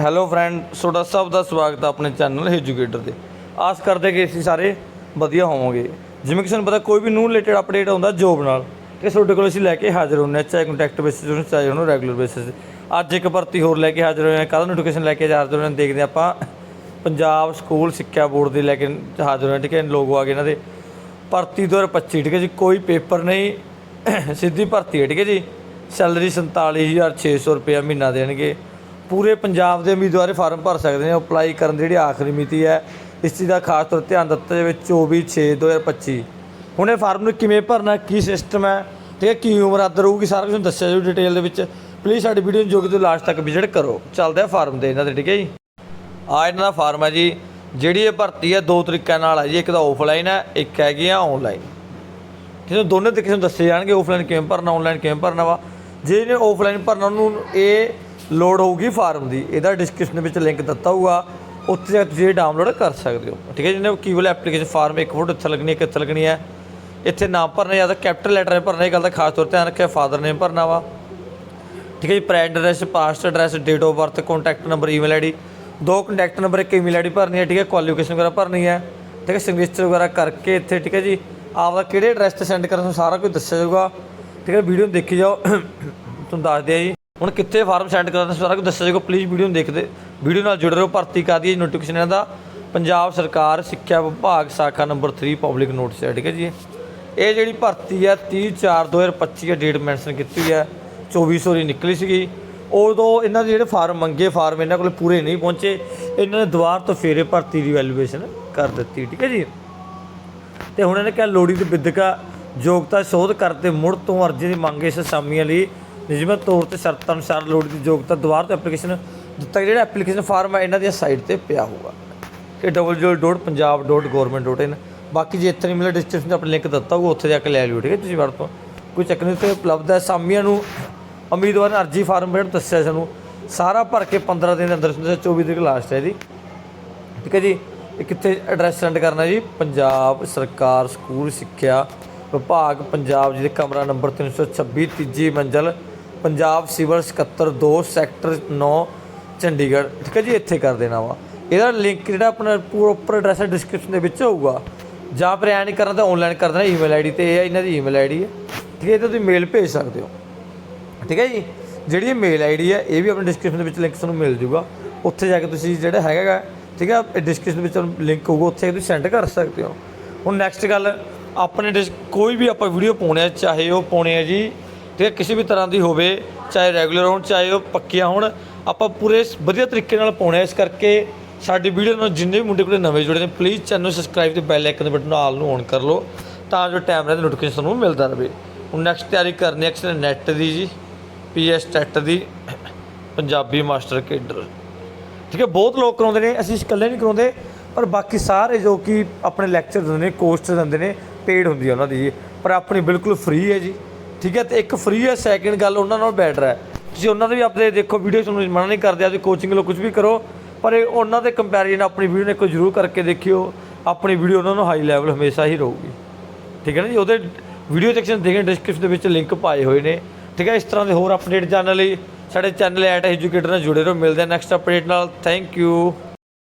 Hello friend ਤੁਹਾਡਾ ਸਭ ਦਾ ਸਵਾਗਤ ਹੈ ਆਪਣੇ ਚੈਨਲ ਐਜੂਕੇਟਰ ਤੇ। ਆਸ ਕਰਦੇ ਕਿ ਅਸੀਂ ਸਾਰੇ ਵਧੀਆ ਹੋਵਾਂਗੇ। ਜਿਵੇਂ ਕਿ ਸਾਨੂੰ ਪਤਾ, ਕੋਈ ਵੀ ਨਿਊ ਰਿਲੇਟਡ ਅਪਡੇਟ ਆਉਂਦਾ ਜੋਬ ਨਾਲ ਕਿ ਤੁਹਾਡੇ ਕੋਲ ਅਸੀਂ ਲੈ ਕੇ ਹਾਜ਼ਰ ਹੁੰਦੇ ਹਾਂ, ਚਾਹੇ ਕੰਟੈਕਟ ਬੇਸਿਸ ਹੋਣ, ਚਾਹੇ ਉਹਨੂੰ ਰੈਗੂਲਰ ਬੇਸਿਸ ਅੱਜ ਇੱਕ ਭਰਤੀ ਹੋਰ ਲੈ ਕੇ ਹਾਜ਼ਰ ਹੋਏ ਹਾਂ। ਕੱਲ੍ਹ ਨੋਟੀਫਿਕੇਸ਼ਨ ਲੈ ਕੇ ਹਾਜ਼ਰ ਹੋਏ ਦੇਖਦੇ ਹਾਂ ਆਪਾਂ ਪੰਜਾਬ ਸਕੂਲ ਸਿੱਖਿਆ ਬੋਰਡ ਦੇ ਲੈ ਕੇ ਹਾਜ਼ਰ ਹੋਏ ਹਾਂ, ਠੀਕ ਹੈ? ਲੋਗੋ ਆ ਗਏ ਇਹਨਾਂ ਦੇ। ਭਰਤੀ 2025 ਠੀਕ ਹੈ ਜੀ? ਕੋਈ ਪੇਪਰ ਨਹੀਂ। ਸਿੱਧੀ ਭਰਤੀ ਹੈ, ਠੀਕ ਹੈ ਜੀ? ਸੈਲਰੀ 47600 ਰੁਪਏ ਮਹੀਨਾ ਦੇਣਗੇ। ਪੂਰੇ ਪੰਜਾਬ ਦੇ ਉਮੀਦਵਾਰ ਫਾਰਮ ਭਰ ਸਕਦੇ ਨੇ ਅਪਲਾਈ ਕਰਨ ਦੀ ਜਿਹੜੀ ਆਖਰੀ ਮਿਤੀ ਹੈ, ਇਸ ਚੀਜ਼ ਦਾ ਖਾਸ ਤੌਰ ਧਿਆਨ ਦਿੱਤਾ ਜਾਵੇ 24/6/2025 ਹੁਣ ਇਹ ਫਾਰਮ ਨੂੰ ਕਿਵੇਂ ਭਰਨਾ, ਕੀ ਸਿਸਟਮ ਹੈ, ਠੀਕ ਹੈ, ਕੀ ਉਮਰ ਅੱਦ ਰਹੂਗੀ ਸਾਰਾ ਕੁਝ ਦੱਸਿਆ ਜਾਊ ਡਿਟੇਲ ਦੇ ਵਿੱਚ। ਪਲੀਜ਼ ਸਾਡੀ ਵੀਡੀਓ ਨੂੰ ਜੋਗੀ ਤੋਂ ਲਾਸਟ ਤੱਕ ਵਿਜ਼ਿਟ ਕਰੋ। ਚੱਲਦੇ ਆ ਫਾਰਮ ਦੇ ਇਹਨਾਂ ਦੇ, ਠੀਕ ਹੈ ਜੀ? ਆ ਇਹਨਾਂ ਦਾ ਫਾਰਮ ਹੈ ਜੀ, ਜਿਹੜੀ ਇਹ ਭਰਤੀ ਹੈ, ਦੋ ਤਰੀਕਿਆਂ ਨਾਲ ਹੈ ਜੀ। ਇੱਕ ਤਾਂ ਆਫਲਾਈਨ ਹੈ, ਇੱਕ ਹੈਗੀ ਆ ਆਨਲਾਈਨ ਕਿਸੇ ਨੂੰ ਦੋਨੇ ਤਰੀਕੇ ਨੂੰ ਦੱਸੇ ਜਾਣਗੇ ਆਫਲਾਈਨ ਕਿਵੇਂ ਭਰਨਾ ਆਨਲਾਈਨ ਕਿਵੇਂ ਭਰਨਾ ਵਾ। ਜੇ ਇਹਨੇ ਆਫਲਾਈਨ ਭਰਨਾ, ਉਹਨੂੰ ਇਹ ਲੋਡ ਹੋਊਗੀ ਫਾਰਮ ਦੀ। ਇਹਦਾ ਡਿਸਕ੍ਰਿਪਸ਼ਨ ਵਿੱਚ ਲਿੰਕ ਦਿੱਤਾ ਹੋਊਗਾ। ਉੱਥੇ ਜਾ ਕੇ ਤੁਸੀਂ ਇਹ ਡਾਊਨਲੋਡ ਕਰ ਸਕਦੇ ਹੋ। ਠੀਕ ਹੈ ਜਿਹਨੇ ਕੀਵਲ ਐਪਲੀਕੇਸ਼ਨ ਫਾਰਮ ਇੱਕ ਫੋਟੋ ਇੱਥੇ ਲੱਗਣੀ ਹੈ ਕਿੱਥੇ ਲੱਗਣੀ ਹੈ। ਇੱਥੇ ਨਾਮ ਭਰਨਾ ਜਾਂ ਤਾਂ ਕੈਪੀਟਲ ਲੈਟਰ ਭਰਨਾ, ਇਹ ਗੱਲ ਦਾ ਖਾਸ ਤੌਰ ਤੇ ਧਿਆਨ ਰੱਖਿਆ ਫਾਦਰ ਨੇਮ ਭਰਨਾ ਵਾ। ਠੀਕ ਹੈ ਜੀ prime address past address date of birth contact number email ID ਦੋ ਕੰਟੈਕਟ ਨੰਬਰ ਇੱਕ ਈਮੇਲ ਆਈਡੀ ਭਰਨੀ ਹੈ, ਠੀਕ ਹੈ ਕੁਆਲੀਫਿਕੇਸ਼ਨ ਵਗੈਰਾ ਭਰਨੀ ਹੈ। ਠੀਕ ਹੈ ਸਿਗਨੇਚਰ ਵਗੈਰਾ ਕਰਕੇ ਇੱਥੇ, ਠੀਕ ਹੈ ਜੀ ਆਪਦਾ ਕਿਹੜੇ ਐਡਰੈਸ ਤੇ ਸੈਂਡ ਕਰਨਾ ਸਾਰਾ ਕੁਝ ਦੱਸਿਆ ਜਾਊਗਾ। ਠੀਕ ਹੈ ਵੀਡੀਓ ਨੂੰ ਦੇਖੀ ਜਾਓ। ਤੁਹਾਨੂੰ ਦੱਸ ਦਿਆ ਜੀ। ਹੁਣ ਕਿੱਥੇ ਫਾਰਮ ਸੈਂਡ ਕਰਨਾ ਸਾਰਾ ਕੁਝ ਦੱਸਿਆ ਜਾਊਗਾ। ਪਲੀਜ਼ ਵੀਡੀਓ ਨੂੰ ਦੇਖਦੇ। ਵੀਡੀਓ ਨਾਲ ਜੁੜੇ ਰਹੋ। ਭਰਤੀ ਕਰਦੀ ਹੈ ਨੋਟੀਫਿਕੇਸ਼ਨ ਇਹਨਾਂ ਦਾ। ਪੰਜਾਬ ਸਰਕਾਰ, ਸਿੱਖਿਆ ਵਿਭਾਗ, ਸ਼ਾਖਾ ਨੰਬਰ 3 ਪਬਲਿਕ ਨੋਟਿਸ ਹੈ, ਠੀਕ ਹੈ ਜੀ। ਇਹ ਜਿਹੜੀ ਭਰਤੀ ਹੈ 30 4 2025 ਹੈ ਡੇਟ ਮੈਂਸ਼ਨ ਕੀਤੀ ਹੋਈ ਹੈ। 2400 ਦੀ ਨਿਕਲੀ ਸੀਗੀ। ਉਦੋਂ ਇਹਨਾਂ ਦੇ ਜਿਹੜੇ ਫਾਰਮ ਮੰਗੇ, ਫਾਰਮ ਇਹਨਾਂ ਕੋਲ ਪੂਰੇ ਨਹੀਂ ਪਹੁੰਚੇ। ਇਹਨਾਂ ਨੇ ਦੁਬਾਰ ਤੋਂ ਫੇਰੇ ਭਰਤੀ ਦੀ ਵੈਲਿਊਏਸ਼ਨ ਕਰ ਦਿੱਤੀ, ਠੀਕ ਹੈ ਜੀ। ਤੇ ਹੁਣ ਇਹਨੇ ਕਿਹਾ ਲੋੜੀ ਦੀ ਵਿਦਿਅਕਾ ਯੋਗਤਾ ਸੋਧ ਕਰਤੇ ਮੁੜ ਤੋਂ ਅਰਜ਼ੀ ਦੀ ਮੰਗ ਇਸ ਅਸਾਮੀਆਂ ਲਈ ਨਿਯਮਤ ਤੌਰ ਤੇ ਸ਼ਰਤਾਂ ਅਨੁਸਾਰ ਲੋੜੀ ਦੀ ਯੋਗਤਾ ਦੁਬਾਰਾ ਤੋਂ ਐਪਲੀਕੇਸ਼ਨ ਦਿੱਤਾ ਜਿਹੜਾ ਐਪਲੀਕੇਸ਼ਨ ਫਾਰਮ ਹੈ, ਇਹਨਾਂ ਦੀ ਸਾਈਟ ਤੇ ਪਿਆ ਹੋਊਗਾ। ਕਿ www.punjab.government.in ਬਾਕੀ ਜੇ ਇੱਥੇ ਨਹੀਂ ਮਿਲਿਆ ਡਿਸਕ੍ਰਿਪਸ਼ਨ 'ਚ ਆਪਣੇ ਲਿੰਕ ਦਿੱਤਾ ਹੋਊਗਾ, ਉੱਥੇ ਜਾ ਕੇ ਲੈ ਲਿਓ, ਠੀਕ ਹੈ? ਤੁਸੀਂ ਵੜ ਤੋਂ ਕੋਈ ਚੱਕਰ ਨਹੀਂ ਤੇ ਉਪਲਬਧ ਹੈ। ਸਾਮੀਆਂ ਨੂੰ ਉਮੀਦਵਾਰ ਨੇ ਅਰਜ਼ੀ ਫਾਰਮ ਜਿਹੜਾ ਦੱਸਿਆ ਸਾਨੂੰ। ਸਾਰਾ ਭਰ ਕੇ 15 ਦਿਨ ਦੇ ਅੰਦਰ 24 ਤਰੀਕ ਲਾਸਟ ਹੈ ਜੀ ਠੀਕ ਹੈ ਜੀ? ਇਹ ਕਿੱਥੇ ਐਡਰੈਸ ਸੈਂਡ ਕਰਨਾ ਜੀ? ਪੰਜਾਬ ਸਰਕਾਰ ਸਕੂਲ ਸਿੱਖਿਆ ਵਿਭਾਗ, ਪੰਜਾਬ ਜੀ ਦੇ ਕਮਰਾ ਨੰਬਰ 326 ਤੀਜੀ ਮੰਜ਼ਲ। Punjab civil 772 sector 9 Chandigarh. ਠੀਕ ਹੈ ਜੀ, ਇੱਥੇ ਕਰ ਦੇਣਾ ਵਾ। ਇਹਦਾ ਲਿੰਕ ਜਿਹੜਾ ਆਪਣਾ ਪ੍ਰੋਪਰ ਐਡਰੈਸ ਡਿਸਕ੍ਰਿਪਸ਼ਨ ਦੇ ਵਿੱਚ ਹੋਊਗਾ। ਜਾਂ ਫਿਰ ਐ ਨਹੀਂ ਕਰਨਾ ਤਾਂ ਆਨਲਾਈਨ ਕਰ ਦੇਣਾ ਈਮੇਲ ਆਈਡੀ ਤੇ ਇਹ ਹੈ ਇਹਨਾਂ ਦੀ ਈਮੇਲ ਆਈਡੀ ਹੈ। ਠੀਕ ਹੈ ਇਹ ਤੇ ਤੁਸੀਂ ਮੇਲ ਭੇਜ ਸਕਦੇ ਹੋ। ਠੀਕ ਹੈ ਜੀ, ਜਿਹੜੀ ਇਹ ਮੇਲ ਆਈਡੀ ਹੈ, ਇਹ ਵੀ ਆਪਣੇ ਡਿਸਕ੍ਰਿਪਸ਼ਨ ਦੇ ਵਿੱਚ ਲਿੰਕ ਤੁਹਾਨੂੰ ਮਿਲ ਜੂਗਾ। ਉੱਥੇ ਜਾ ਕੇ ਤੁਸੀਂ ਜਿਹੜਾ ਹੈਗਾ ਠੀਕ ਹੈ, ਇਹ ਡਿਸਕ੍ਰਿਪਸ਼ਨ ਵਿੱਚ ਲਿੰਕ ਹੋਊਗਾ, ਉੱਥੇ ਤੁਸੀਂ ਸੈਂਡ ਕਰ ਸਕਦੇ ਹੋ। ਹੁਣ ਨੈਕਸਟ ਗੱਲ, ਆਪਣੇ ਡਿਸ- ਕੋਈ ਵੀ ਆਪਾਂ ਵੀਡੀਓ ਪਾਉਣੇ ਆ, ਚਾਹੇ ਉਹ ਪਾਉਣੇ ਆ ਜੀ ਠੀਕ ਹੈ, ਕਿਸੇ ਵੀ ਤਰ੍ਹਾਂ ਦੀ ਹੋਵੇ, ਚਾਹੇ ਰੈਗੂਲਰ ਹੋਣ, ਚਾਹੇ ਉਹ ਪੱਕੀਆਂ ਹੋਣ, ਆਪਾਂ ਪੂਰੇ ਵਧੀਆ ਤਰੀਕੇ ਨਾਲ ਪਾਉਣੇ ਆ ਇਸ ਕਰਕੇ ਸਾਡੀ ਵੀਡੀਓ ਨਾਲ ਜਿੰਨੇ ਵੀ ਮੁੰਡੇ ਕੋਲੇ ਨਵੇਂ ਜੁੜੇ ਨੇ ਪਲੀਜ਼ ਚੈਨਲ ਨੂੰ ਸਬਸਕ੍ਰਾਈਬ ਤੇ ਬੈਲ ਆਈਕਨ ਦੇ ਬਟਨ ਨੂੰ ਆਲ ਨੂੰ ਔਨ ਕਰ ਲਓ, ਤਾਂ ਜੋ ਟਾਈਮ ਨਾਲ ਨੋਟੀਫਿਕੇਸ਼ਨ ਤੁਹਾਨੂੰ ਮਿਲਦਾ ਰਹੇ। ਹੁਣ ਨੈਕਸਟ ਤਿਆਰੀ ਕਰਨੀ ਹੈ ਐਕਸਲ ਨੈਟ ਦੀ ਜੀ ਪੀਐਸ ਟੈਟ ਦੀ, ਪੰਜਾਬੀ ਮਾਸਟਰ ਕੇਡਰ। ਠੀਕ ਹੈ, ਬਹੁਤ ਲੋਕ ਕਰਾਉਂਦੇ ਨੇ, ਅਸੀਂ ਇਕੱਲੇ ਨਹੀਂ ਕਰਾਉਂਦੇ, ਪਰ ਬਾਕੀ ਸਾਰੇ ਜੋ ਕਿ ਆਪਣੇ ਲੈਕਚਰ ਦਿੰਦੇ ਨੇ ਕੋਰਸ ਦਿੰਦੇ ਨੇ ਪੇਡ ਹੁੰਦੀ ਹੈ ਉਹਨਾਂ ਦੀ ਜੀ। ਪਰ ਆਪਣੀ ਬਿਲਕੁਲ ਫ੍ਰੀ ਹੈ ਜੀ। ਠੀਕ ਹੈ, ਤੇ ਇੱਕ ਫ੍ਰੀ ਹੈ ਸੈਕਿੰਡ ਗੱਲ ਉਹਨਾਂ ਨਾਲ ਬੈਟਰ ਹੈ। ਤੁਸੀਂ ਉਹਨਾਂ ਦੇ ਵੀ ਆਪਣੇ ਦੇਖੋ ਵੀਡੀਓ ਤੁਹਾਨੂੰ ਮਨਾ ਨਹੀਂ ਕਰਦੇ, ਆਪਦੀ ਕੋਚਿੰਗ ਲੋ ਕੁਝ ਵੀ ਕਰੋ, ਪਰ ਇਹ ਉਹਨਾਂ ਦੇ ਕੰਪੈਰੀਜ਼ਨ ਆਪਣੀ ਵੀਡੀਓ ਨੇ ਕੋਈ ਜ਼ਰੂਰ ਕਰਕੇ ਦੇਖਿਓ। ਆਪਣੀ ਵੀਡੀਓ ਉਹਨਾਂ ਨੂੰ ਹਾਈ ਲੈਵਲ ਹਮੇਸ਼ਾ ਹੀ ਰਹੂਗੀ। ਠੀਕ ਹੈ ਨਾ ਜੀ? ਉਹਦੇ ਵੀਡੀਓ ਸੈਕਸ਼ਨ ਦੇਖੇ ਡਿਸਕ੍ਰਿਪਸ਼ਨ ਦੇ ਵਿੱਚ ਲਿੰਕ ਪਾਏ ਹੋਏ ਨੇ। ਠੀਕ ਹੈ, ਇਸ ਤਰ੍ਹਾਂ ਦੇ ਹੋਰ ਅਪਡੇਟ ਜਾਣਨ ਲਈ ਸਾਡੇ ਚੈਨਲ ਐਟ ਐਜੂਕੇਟਰ ਨਾਲ ਜੁੜੇ ਰਹੋ, ਮਿਲਦੇ ਆ ਨੈਕਸਟ ਅਪਡੇਟ ਨਾਲ। Thank you